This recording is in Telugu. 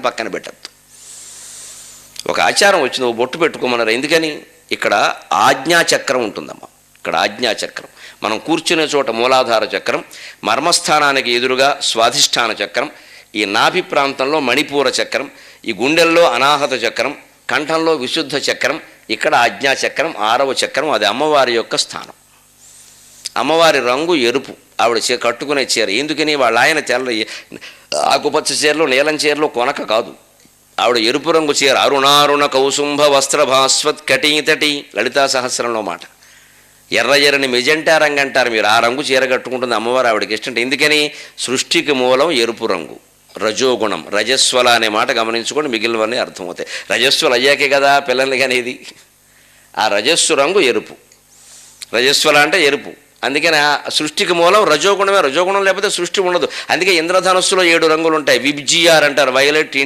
పక్కన పెట్టద్దు. ఒక ఆచారం వచ్చింది ఓ బొట్టు పెట్టుకోమన్నారు. ఎందుకని? ఇక్కడ ఆజ్ఞాచక్రం ఉంటుందమ్మా. ఇక్కడ ఆజ్ఞాచక్రం మనం కూర్చునే చోట మూలాధార చక్రం మర్మస్థానానికి ఎదురుగా స్వాధిష్టాన చక్రం ఈ నాభి ప్రాంతంలో మణిపూర చక్రం ఈ గుండెల్లో అనాహత చక్రం కంఠంలో విశుద్ధ చక్రం ఇక్కడ ఆజ్ఞాచక్రం ఆరవ చక్రం అది అమ్మవారి యొక్క స్థానం. అమ్మవారి రంగు ఎరుపు. ఆవిడ కట్టుకునే చీర. ఎందుకని? వాళ్ళ ఆయన తెల్ల ఆకుపచ్చ చీరలు నీలం చీరలు కొనక కాదు. ఆవిడ ఎరుపు రంగు చీర అరుణారుణ కౌసుంభ వస్త్ర భాస్వత్ కటీతటి లలితా సహస్రంలో మాట. ఎర్ర ఎర్రని మెజెంటా రంగు అంటారు మీరు. ఆ రంగు చీర కట్టుకుంటుంది అమ్మవారు ఆవిడకి ఇష్టం. ఎందుకని? సృష్టికి మూలం ఎరుపు రంగు. రజోగుణం రజస్వల అనే మాట గమనించుకొని మిగిలినవన్నీ అర్థమవుతాయి. రజస్వలు అయ్యాకే కదా పిల్లలకి అనేది ఆ రజస్సు రంగు ఎరుపు. రజస్వల అంటే ఎరుపు. అందుకని సృష్టికి మూలం రజోగుణమే రజోగుణం లేకపోతే సృష్టి ఉండదు. అందుకే ఇంద్రధనస్సులో ఏడు రంగులు ఉంటాయి విబ్జిఆర్ అంటారు వైలెట్